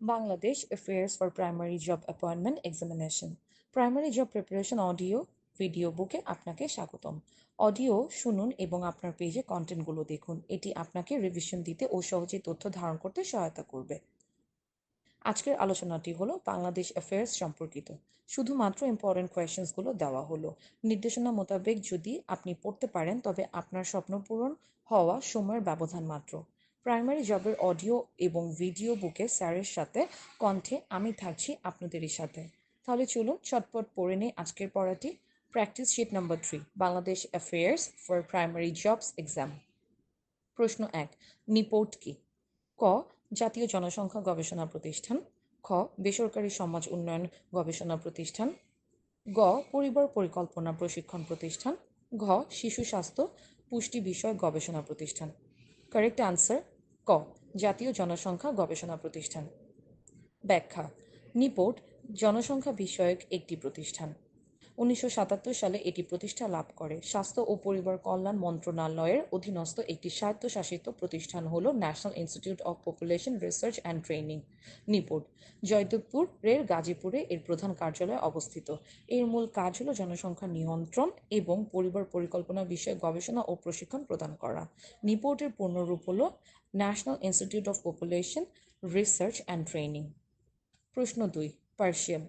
Bangladesh Affairs for Primary Job Appointment Examination. Primary job preparation audio video বুকে আপনাকে স্বাগতম। Audio শুনুন এবং আপনার পেজে কন্টেন্টগুলো দেখুন। এটি আপনাকে রিভিশন দিতে ও সহজে তথ্য ধারণ করতে সহায়তা করবে। আজকের আলোচনাটি হলো বাংলাদেশ অ্যাফেয়ার্স সম্পর্কিত। শুধুমাত্র ইম্পর্টেন্ট কোয়েশ্চেন্সগুলো দেওয়া হলো। নির্দেশনা মোতাবেক যদি আপনি পড়তে পারেন, তবে আপনার স্বপ্ন পূরণ হওয়া সময়ের ব্যবধান মাত্র। প্রাইমারি জবের অডিও এবং ভিডিও বুকে স্যারের সাথে কণ্ঠে আমি থাকছি আপনাদেরই সাথে। তাহলে চলুন চটপট পড়ে নিই আজকের পড়াটি। Practice sheet number three Bangladesh affairs for primary jobs exam প্রশ্ন এক নিপোর্ট কি? ক, জাতীয় জনসংখ্যা গবেষণা প্রতিষ্ঠান। খ, বেসরকারি সমাজ উন্নয়ন গবেষণা প্রতিষ্ঠান। গ, পরিবার পরিকল্পনা প্রশিক্ষণ প্রতিষ্ঠান। ঘ, শিশু স্বাস্থ্য, পুষ্টি বিষয়ক গবেষণা প্রতিষ্ঠান। কারেক্ট আনসার ক জাতীয় জনসংখ্যা গবেষণা প্রতিষ্ঠান। ব্যাখ্যা নিপোর্ট জনসংখ্যা বিষয়ক একটি প্রতিষ্ঠান। উনিশশো সাতাত্তর সালে এটি প্রতিষ্ঠা লাভ করে। স্বাস্থ্য ও পরিবার কল্যাণ মন্ত্রণালয়ের অধীনস্থ একটি স্বায়ত্তশাসিত প্রতিষ্ঠান হল National Institute of Population Research and Training NIPORT জয়দেবপুরের গাজীপুরে এর প্রধান কার্যালয় অবস্থিত। এর মূল কাজ হল জনসংখ্যা নিয়ন্ত্রণ এবং পরিবার পরিকল্পনা বিষয়ে গবেষণা ও প্রশিক্ষণ প্রদান করা। নিপোর্টের পূর্ণরূপ হল National Institute of Population Research and Training. প্রশ্ন দুই পার্সিয়াল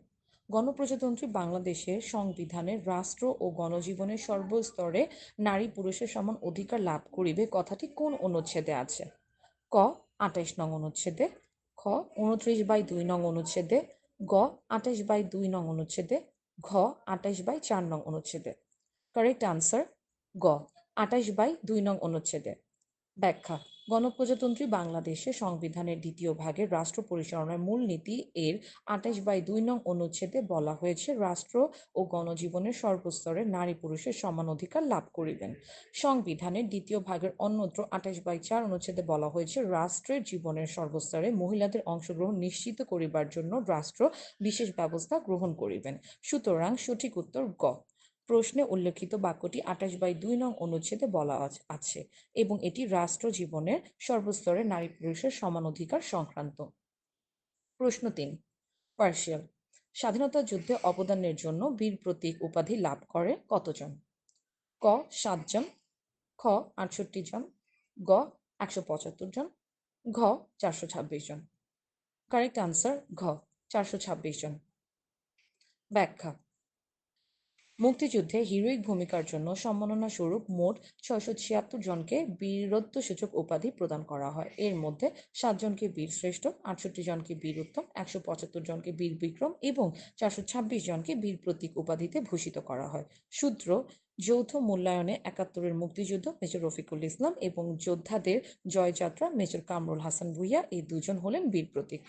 গণপ্রজাতন্ত্রী বাংলাদেশের সংবিধানের রাষ্ট্র ও গণজীবনের সর্বস্তরে নারী পুরুষের সমান অধিকার লাভ করিবে কথাটি কোন অনুচ্ছেদে আছে? ক আঠাইশ নং অনুচ্ছেদে। খ, উনত্রিশ বাই দুই নং অনুচ্ছেদে। গ আঠাইশ বাই দুই নং অনুচ্ছেদে। ঘ আঠাইশ বাই চার নং অনুচ্ছেদে। কারেক্ট আনসার গ আঠাইশ বাই দুই নং অনুচ্ছেদে। ব্যাখ্যা গণপ্রজাতন্ত্রী বাংলাদেশের সংবিধানের দ্বিতীয় ভাগের রাষ্ট্র পরিচালনার মূলনীতি এর আঠাশ বাই দুই নং অনুচ্ছেদে বলা হয়েছে, রাষ্ট্র ও গণজীবনের সর্বস্তরে নারী পুরুষের সমান অধিকার লাভ করিবেন। সংবিধানের দ্বিতীয় ভাগের অন্যত্র আঠাশ বাই চার অনুচ্ছেদে বলা হয়েছে, রাষ্ট্রের জীবনের সর্বস্তরে মহিলাদের অংশগ্রহণ নিশ্চিত করিবার জন্য রাষ্ট্র বিশেষ ব্যবস্থা গ্রহণ করিবেন। সুতরাং সঠিক উত্তর গ। প্রশ্নে উল্লেখিত বাক্যটি আঠাশ বাই দুই নং অনুচ্ছেদে বলা আছে এবং এটি রাষ্ট্র জীবনের সর্বস্তরে নারী পুরুষের সমান অধিকার সংক্রান্ত। প্রশ্ন তিন পার্সিয়াল স্বাধীনতা যুদ্ধে অবদানের জন্য বীর প্রতীক উপাধি লাভ করে কতজন? ক, সাতজন, খ, আটষট্টি জন, গ, একশো পঁচাত্তর জন, ঘ, চারশো ছাব্বিশ জন। কারেক্ট আনসার ঘ, চারশো ছাব্বিশ জন। ব্যাখ্যা মুক্তিযুদ্ধে হিরোইক ভূমিকার জন্য সম্মাননা স্বরূপ মোট ছয়শো ছিয়াত্তর জনকে বীরত্বসূচক উপাধি প্রদান করা হয়। এর মধ্যে সাতজনকে বীর শ্রেষ্ঠ, আটষট্টি জনকে বীর উত্তম, একশো পঁচাত্তর জনকে বীর বিক্রম এবং চারশো ছাব্বিশ জনকে বীর প্রতীক উপাধিতে ভূষিত করা হয়। সূত্র, যৌথ মূল্যায়নে একাত্তরের মুক্তিযুদ্ধ, মেজর রফিকুল ইসলাম এবং যোদ্ধাদের জয়যাত্রা, মেজর কামরুল হাসান ভুইয়া এই দুজন হলেন বীর প্রতীক।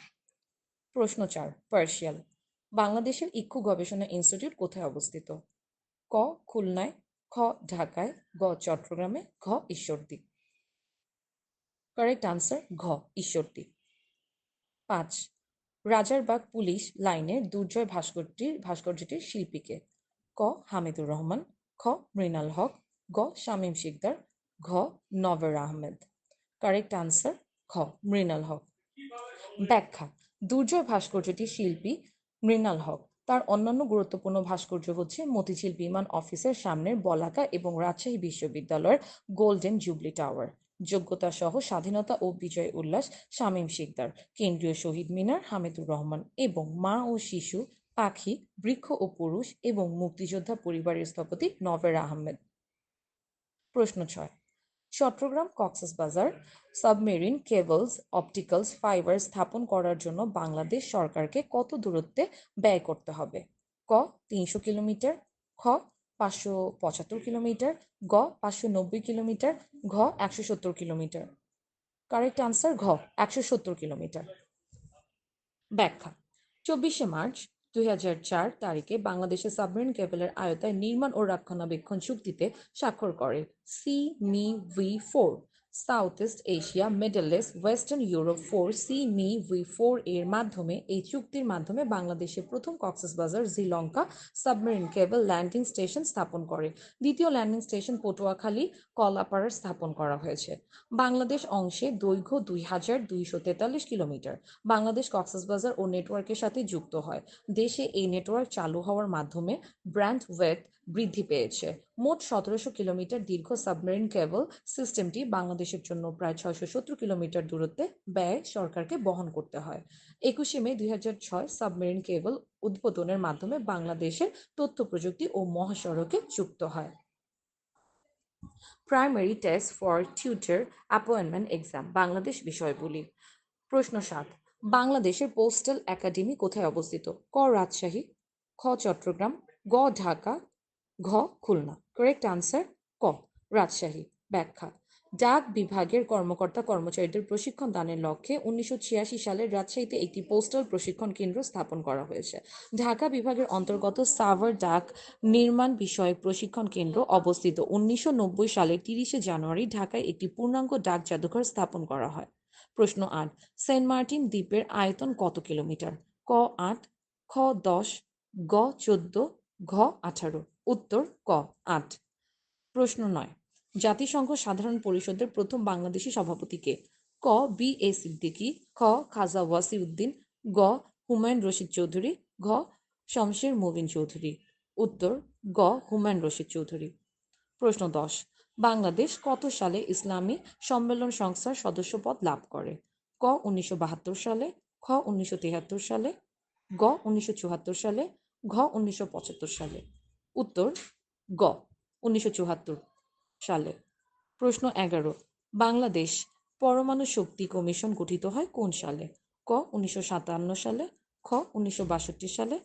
প্রশ্ন চার পার্সিয়াল বাংলাদেশের ইক্ষু গবেষণা ইনস্টিটিউট কোথায় অবস্থিত? ক খুলনায়, খ ঢাকায়, গ চট্টগ্রামে, ঘ ঈশ্বরদী। কারেক্ট আনসার ঘ ঈশ্বরদী। পাঁচ, রাজারবাগ পুলিশ লাইনের দুর্জয় ভাস্কর্যটির ভাস্কর্যটির শিল্পীকে। ক, হামিদুর রহমান। খ, মৃণাল হক। গ, শামীম শিকদার। ঘ নভের আহমেদ। কারেক্ট আনসার খ মৃণাল হক। ব্যাখ্যা, দুর্জয় ভাস্কর্যটির শিল্পী মৃণাল হক। তার অন্যান্য গুরুত্বপূর্ণ ভাস্কর্য হচ্ছে মতিঝিল বিমান অফিসের সামনের বলাকা এবং রাজশাহী বিশ্ববিদ্যালয়ের গোল্ডেন জুবলি টাওয়ার। যোগ্যতা সহ স্বাধীনতা ও বিজয় উল্লাস শামীম শিকদার, কেন্দ্রীয় শহীদ মিনার হামিদুর রহমান এবং মা ও শিশু, পাখি, বৃক্ষ ও পুরুষ এবং মুক্তিযোদ্ধা পরিবারের স্থপতি নভের আহমেদ। প্রশ্ন ছয়। Chittagong Cox's Bazar submarine cables, opticals, fibre স্থাপন করার জন্য বাংলাদেশ সরকারকে কত দূরত্বে ব্যয় করতে হবে? ক, তিনশো কিলোমিটার, খ, পাঁচশো পঁচাত্তর কিলোমিটার, গ, পাঁচশো নব্বই কিলোমিটার, ঘ, একশো সত্তর কিলোমিটার। কারেক্ট আনসার ঘ, একশো সত্তর কিলোমিটার। ব্যাখ্যা। চব্বিশে মার্চ দুই তারিখে বাংলাদেশের সাবমেরিন কেবলের আয়তায় নির্মাণ ও রক্ষণাবেক্ষণ চুক্তিতে স্বাক্ষর করে। See me V four south east Asia middle east western Europe four see me V four এর মাধ্যমে, এই চুক্তির মাধ্যমে বাংলাদেশের প্রথম Cox's Bazar, Sri Lanka submarine cable landing station স্থাপন করে। দ্বিতীয় ল্যান্ডিং স্টেশন পটুয়াখালী কলাপাড়ার স্থাপন করা হয়েছে। বাংলাদেশ অংশে দৈর্ঘ্য দুই হাজার দুইশো তেতাল্লিশ কিলোমিটার। বাংলাদেশ কক্সবাজার ও নেটওয়ার্কের সাথে যুক্ত হয়। দেশে এই নেটওয়ার্ক চালু হওয়ার মাধ্যমে ব্র্যান্ড ওয়েথ বৃদ্ধি পেয়েছে। মোট সতেরোশো কিলোমিটার দীর্ঘ সাবমেরিন কেবল সিস্টেমটি বাংলাদেশের জন্য প্রায় ছয়শো সত্তর কিলোমিটার দূরত্বে ব্যয় সরকারকে বহন করতে হয়। একুশে মে দুই হাজার ছয় সাবমেরিন কেবল উদ্বোধনের মাধ্যমে বাংলাদেশের তথ্য প্রযুক্তি ও মহাসড়কে যুক্ত হয়। Primary test for tutor appointment exam Bangladesh বিষয়গুলি প্রশ্ন সাত, বাংলাদেশের পোস্টাল একাডেমি কোথায় অবস্থিত? ক রাজশাহী, খ চট্টগ্রাম, গ ঢাকা, ঘ খুলনা। কারেক্ট আনসার ক, রাজশাহী। ব্যাখ্যা ডাক বিভাগের কর্মকর্তা কর্মচারীদের প্রশিক্ষণ দানের লক্ষ্যে উনিশশো ছিয়াশি সালে রাজশাহীতে একটি পোস্টাল প্রশিক্ষণ কেন্দ্র স্থাপন করা হয়েছে। ঢাকা বিভাগের অন্তর্গত সাভার ডাক নির্মাণ বিষয়ক প্রশিক্ষণ কেন্দ্র অবস্থিত। উনিশশো নব্বই সালের তিরিশে জানুয়ারি ঢাকায় একটি পূর্ণাঙ্গ ডাক জাদুঘর স্থাপন করা হয়। প্রশ্ন আট, সেন্ট মার্টিন দ্বীপের আয়তন কত কিলোমিটার? ক আট, খ দশ, গ চোদ্দ, ঘ আঠারো। উত্তর ক আট। প্রশ্ন নয় জাতিসংঘ সাধারণ পরিষদের প্রথম বাংলাদেশি সভাপতিকে। ক. বি. এ. সিদ্দিকী। খ. খাজা ওয়াসি উদ্দিন গ. হুমায়ুন রশিদ চৌধুরী। ঘ. শমশের মুবিন চৌধুরী। উত্তর, গ. হুমায়ুন রশিদ চৌধুরী। প্রশ্ন দশ। বাংলাদেশ কত সালে ইসলামী সম্মেলন সংস্থার সদস্যপদ লাভ করে? ক. উনিশশো বাহাত্তর সালে, খ. উনিশশো তিয়াত্তর সালে, গ. উনিশশো চুয়াত্তর সালে, ঘ. উনিশশো পঁচাত্তর সালে। উত্তর, গ. উনিশশো চুয়াত্তর। সালে। প্রশ্ন এগারো, বাংলাদেশ পরমাণু শক্তি কমিশন গঠিত হয় কোন সালে? ক, উনিশশো সাতান্ন সালে, খ, উনিশশো বাষট্টি সালে,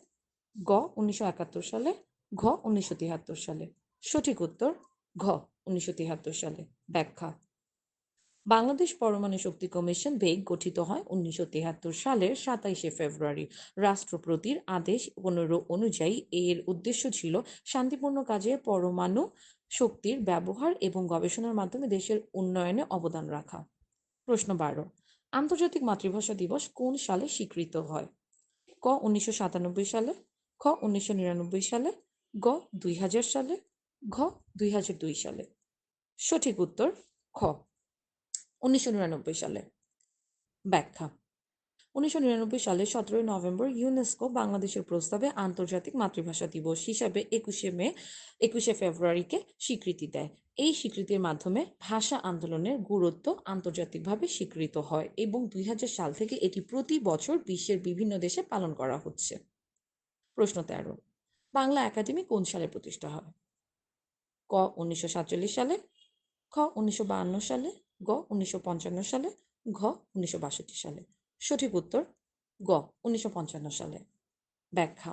গ, উনিশশো একাত্তর সালে, ঘ, উনিশশো তিয়াত্তর সালে। সঠিক উত্তর, ঘ, উনিশশো তিয়াত্তর সালে। ব্যাখ্যা। বাংলাদেশ পরমাণু শক্তি কমিশন বেগ গঠিত হয় উনিশশো তিয়াত্তর সালের সাতাইশে ফেব্রুয়ারি। রাষ্ট্রপতির আদেশ পনেরো অনুযায়ী এর উদ্দেশ্য ছিল শান্তিপূর্ণ কাজে পরমাণু শক্তির ব্যবহার এবং গবেষণার মাধ্যমে দেশের উন্নয়নে অবদান রাখা। প্রশ্ন বারো, আন্তর্জাতিক মাতৃভাষা দিবস কোন সালে স্বীকৃত হয়? ক, উনিশশো সাতানব্বই সালে, খ, উনিশশো নিরানব্বই সালে, গ, দুই হাজার সালে, ঘ, দুই হাজার দুই সালে। সঠিক উত্তর, খ, উনিশশো নিরানব্বই সালে। ব্যাখ্যা উনিশশো নিরানব্বই সালের সতেরোই নভেম্বর ইউনেস্কো বাংলাদেশের প্রস্তাবে আন্তর্জাতিক মাতৃভাষা দিবস হিসাবে একুশে মে, একুশে ফেব্রুয়ারিকে স্বীকৃতি দেয়। এই স্বীকৃতির মাধ্যমে ভাষা আন্দোলনের গুরুত্ব আন্তর্জাতিকভাবে স্বীকৃত হয় এবং দুই হাজার সাল থেকে এটি প্রতি বছর বিশ্বের বিভিন্ন দেশে পালন করা হচ্ছে। প্রশ্ন তেরো, বাংলা একাডেমি কোন সালে প্রতিষ্ঠা হয়? ক, উনিশশো সাতচল্লিশ সালে, খ, উনিশশো সালে, গ, উনিশশো পঞ্চান্ন সালে, ঘ, উনিশশো বাষট্টি সালে। সঠিক উত্তর গ, উনিশশো পঞ্চান্ন সালে। ব্যাখ্যা,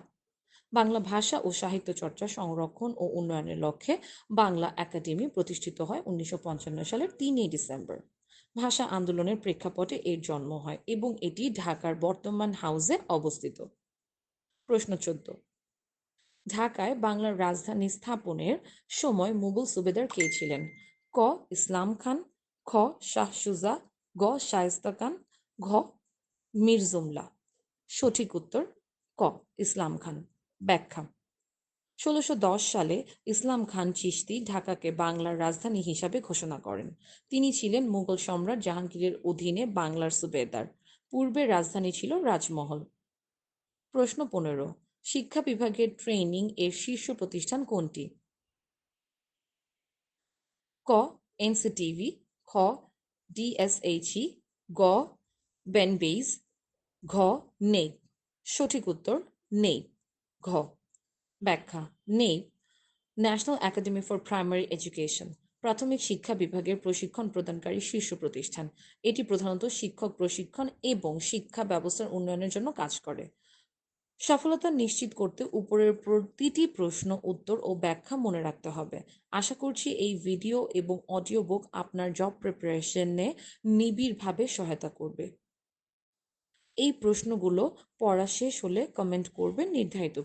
বাংলা ভাষা ও সাহিত্য চর্চা সংরক্ষণ ও উন্নয়নের লক্ষ্যে বাংলা একাডেমি প্রতিষ্ঠিত হয় উনিশশো পঞ্চান্ন সালের তিনই ডিসেম্বর। ভাষা আন্দোলনের প্রেক্ষাপটে এর জন্ম হয় এবং এটি ঢাকার বর্তমান হাউসে অবস্থিত। প্রশ্ন চোদ্দ, ঢাকায় বাংলার রাজধানী স্থাপনের সময় মুঘল সুবেদার কে ছিলেন? ক, ইসলাম খান, খ, শাহ সুজা, গ, শায়েস্তা খান, ঘ মীর জুমলা সঠিক উত্তর, ক, ইসলাম খান। ব্যাখ্যা, ষোলোশো সালে ইসলাম খান চিশতি ঢাকাকে বাংলার রাজধানী হিসাবে ঘোষণা করেন। তিনি ছিলেন মুঘল সম্রাট জাহাঙ্গীরের অধীনে বাংলার সুবেদার। পূর্বে রাজধানী ছিল রাজমহল। প্রশ্ন পনেরো, শিক্ষা বিভাগের ট্রেনিং এর শীর্ষ প্রতিষ্ঠান কোনটি? ক, এনসিটিভি, খ, ডিএসএইচই, গ, বেনবেইজ ঘ, নেই। সঠিক উত্তর, নেই। ঘ, ব্যাখ্যা, নেই। National Academy for Primary Education প্রাথমিক শিক্ষা বিভাগের প্রশিক্ষণ প্রদানকারী শীর্ষ প্রতিষ্ঠান। এটি প্রধানত শিক্ষক প্রশিক্ষণ এবং শিক্ষা ব্যবস্থার উন্নয়নের জন্য কাজ করে। সফলতা নিশ্চিত করতে উপরের প্রতিটি প্রশ্ন, উত্তর ও ব্যাখ্যা মনে রাখতে হবে। আশা করছি এই ভিডিও এবং অডিও বুক আপনার জব প্রিপারেশনে নিবিড়ভাবে সহায়তা করবে। এই প্রশ্নগুলো পড়া শেষ হলে কমেন্ট করবেন নির্ধারিত